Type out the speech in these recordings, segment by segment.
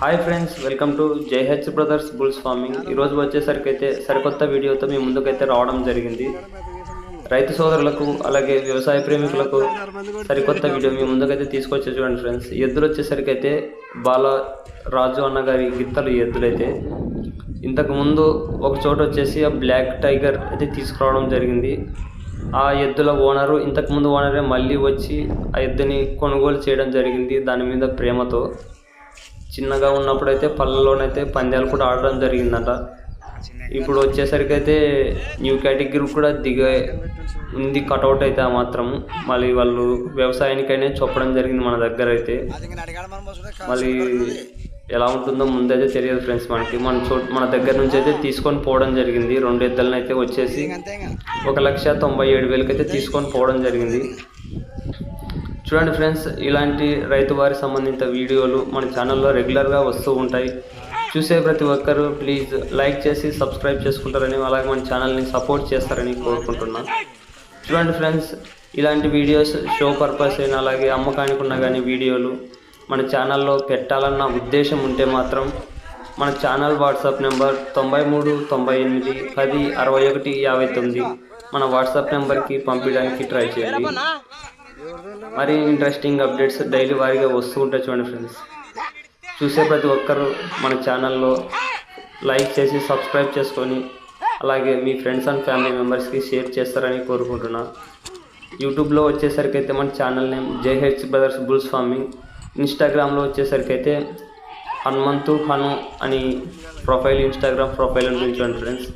Hi friends welcome to J H brothers bulls farming ఈరోజు వచ్చేసరికి అయితే సరికొత్త వీడియోతో మీ ముందుకైతే రావడం జరిగింది. రైతు సోదరులకు అలాగే వ్యవసాయ ప్రేమికులకు సరికొత్త వీడియో మీ ముందుకైతే తీసుకొచ్చే చూడండి ఫ్రెండ్స్ ఎద్దులు వచ్చేసరికి అయితే బాలరాజు అన్న గారి గిత్తలు ఎద్దులైతే. ఇంతకు ముందు ఒక చోట వచ్చేసి ఆ బ్లాక్ టైగర్ అయితే తీసుకురావడం జరిగింది. ఆ ఎద్దుల ఓనరు ఇంతకు ముందు ఓనరే మళ్ళీ వచ్చి ఆ ఎద్దుని కొనుగోలు చేయడం జరిగింది దాని మీద ప్రేమతో. చిన్నగా ఉన్నప్పుడైతే పల్లెల్లోనైతే పందాలు కూడా ఆడడం జరిగిందంట. ఇప్పుడు వచ్చేసరికి అయితే న్యూ కేటగిరీ కూడా దిగే ఉంది కటౌట్ అయితే మాత్రం మళ్ళీ వాళ్ళు వ్యవసాయానికైనా చెప్పడం జరిగింది మన దగ్గర అయితే. మళ్ళీ ఎలా ఉంటుందో ముందైతే తెలియదు ఫ్రెండ్స్ మనకి. మన చోటు మన దగ్గర నుంచి అయితే తీసుకొని పోవడం జరిగింది. రెండు ఎద్దులను అయితే వచ్చేసి ఒక లక్ష తొంభై ఏడు వేలకైతే తీసుకొని పోవడం జరిగింది. చూడండి ఫ్రెండ్స్ ఇలాంటి రైతు వారి సంబంధిత వీడియోలు మన ఛానల్లో రెగ్యులర్గా వస్తూ ఉంటాయి. చూసే ప్రతి ఒక్కరూ ప్లీజ్ లైక్ చేసి సబ్స్క్రైబ్ చేసుకుంటారని అలాగే మన ఛానల్ని సపోర్ట్ చేస్తారని కోరుకుంటున్నాను చూడండి ఫ్రెండ్స్ ఇలాంటి వీడియోస్ షో పర్పస్ అయినా అలాగే అమ్మకానికి ఉన్న కానీ వీడియోలు మన ఛానల్లో పెట్టాలన్న ఉద్దేశం ఉంటే మాత్రం మన ఛానల్ వాట్సాప్ నెంబర్ తొంభై మూడు తొంభై ఎనిమిది పది అరవై ఒకటి యాభై తొమ్మిది మన వాట్సాప్ నెంబర్కి పంపించడానికి ట్రై చేయండి. మరి ఇంట్రెస్టింగ్ అప్డేట్స్ డైలీ వారిగా వస్తూ ఉంటాయి చూడండి ఫ్రెండ్స్ చూసే ప్రతి ఒక్కరు మన ఛానల్లో లైక్ చేసి సబ్స్క్రైబ్ చేసుకొని అలాగే మీ ఫ్రెండ్స్ అండ్ ఫ్యామిలీ మెంబర్స్కి షేర్ చేస్తారని కోరుకుంటున్నా. యూట్యూబ్లో వచ్చేసరికి అయితే మన channel name J H brothers bulls farming ఇన్స్టాగ్రామ్లో వచ్చేసరికి అయితే హనుమంతు హను అని ప్రొఫైల్ ఇన్స్టాగ్రామ్ ప్రొఫైల్ ఉంటుంది చూడండి ఫ్రెండ్స్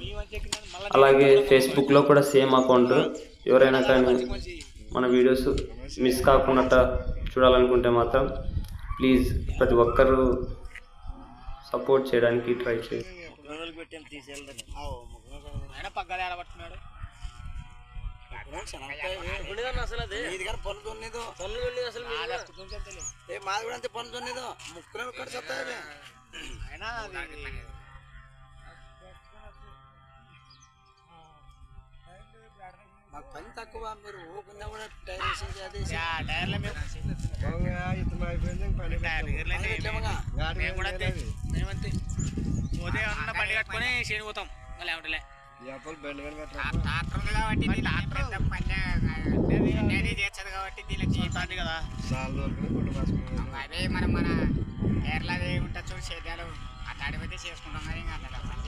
అలాగే ఫేస్బుక్లో కూడా సేమ్ అకౌంట్ ఎవరైనా కానీ మన వీడియోస్ మిస్ కాకుండా చూడాలనుకుంటే మాత్రం ప్లీజ్ ప్రతి ఒక్కరూ సపోర్ట్ చేయడానికి ట్రై చేయండి ఆయన మాది కూడా అంతే పనులు దున్నేదో ముక్కులు ఒక్కటి చెప్తాయి మీరు ఊకున్నా కూడా టైర్ వేసేది అది టైర్ల మీద పని మేమంతే పోతే బండి కట్టుకొని చేను పోతాం మళ్ళీ ఏమంటలే ట్రాక్టర్ కాబట్టి పని చేస్తుంది కాబట్టి దీనికి జీతాన్ని కదా అదే మనం మన కేరళ ఉంటుంది చూడు సేద్యాలు అట్లా పోతే చేసుకుంటాం కానీ ఇంకా అట్లా పని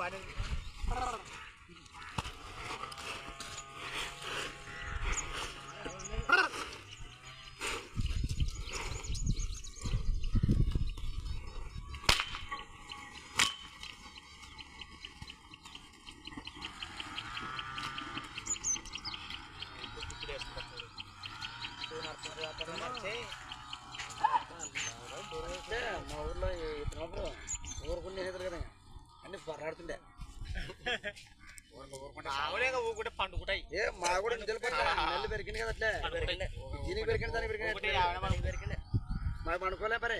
parang పర్రాడుతుండే ఆవులేగా ఊకుంటే పండుకుంటాయి ఏ మా కూడా నిలబడి నెల్లు పెరిగింది కదా అట్లే దీనికి పెరిగింది దానికి ఒకటి పెరిగింది ఆవిడ మనకు పెరిగింది మరి పనుకోలే పరే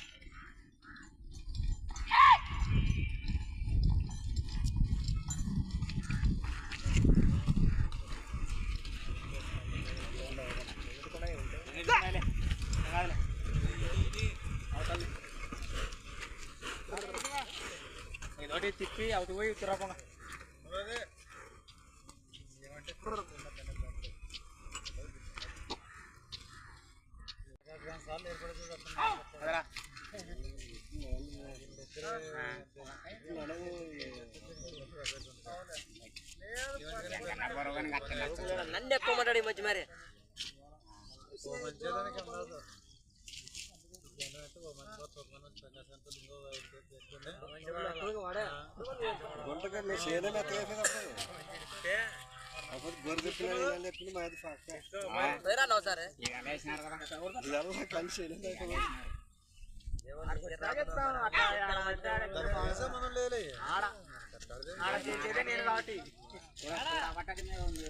ఇదొకటి తిప్పి అవుతూ పోయి తిరగకుండా అదరా. సేదం అప్పుడు గొర్రె చెప్పింది మాది కలిసి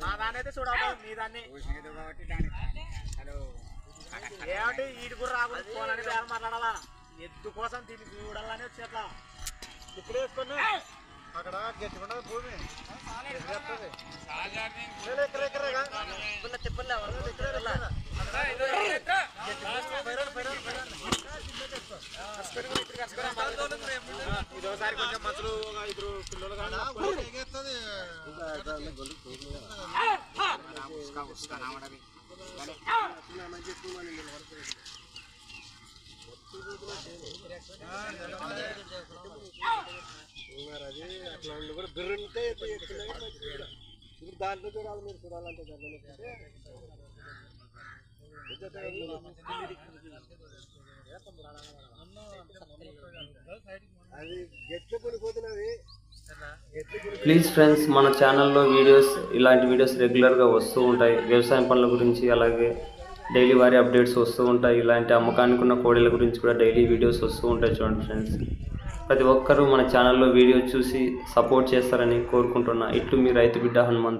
మా అయితే చూడాలి మీ దాన్ని హలో. కాబట్టి ఏమంటే ఈడు కూడా రాకూడదు. ఫోన్ అని బేరం మాట్లాడాలా? ఎద్దు కోసం దీన్ని చూడాలని వచ్చేట్లా ఇప్పుడు వేసుకున్నా అక్కడ గట్టిగా భూమి. ఇదోసారి కొంచెం మనుషులు ఒక ఇద్దరు పిల్లలు మరి అది అట్లా ఉండి కూడా బిర్రుంటే ఇప్పుడు దాంట్లో చూడాలి మీరు చూడాలంటే దాంట్లో అది గెట్లు పడిపోతున్నది ప్లీజ్ ఫ్రెండ్స్ మన ఛానల్లో వీడియోస్ ఇలాంటి వీడియోస్ రెగ్యులర్గా వస్తూ ఉంటాయి. వ్యవసాయం పనుల గురించి అలాగే డైలీ వారి అప్డేట్స్ వస్తూ ఉంటాయి. ఇలాంటి అమ్మకానికి ఉన్న కోడీల గురించి కూడా డైలీ వీడియోస్ వస్తూ ఉంటాయి చూడండి ఫ్రెండ్స్ ప్రతి ఒక్కరూ మన ఛానల్లో వీడియో చూసి సపోర్ట్ చేస్తారని కోరుకుంటున్నా. ఇట్లు మీ రైతు బిడ్డ హనుమంతు.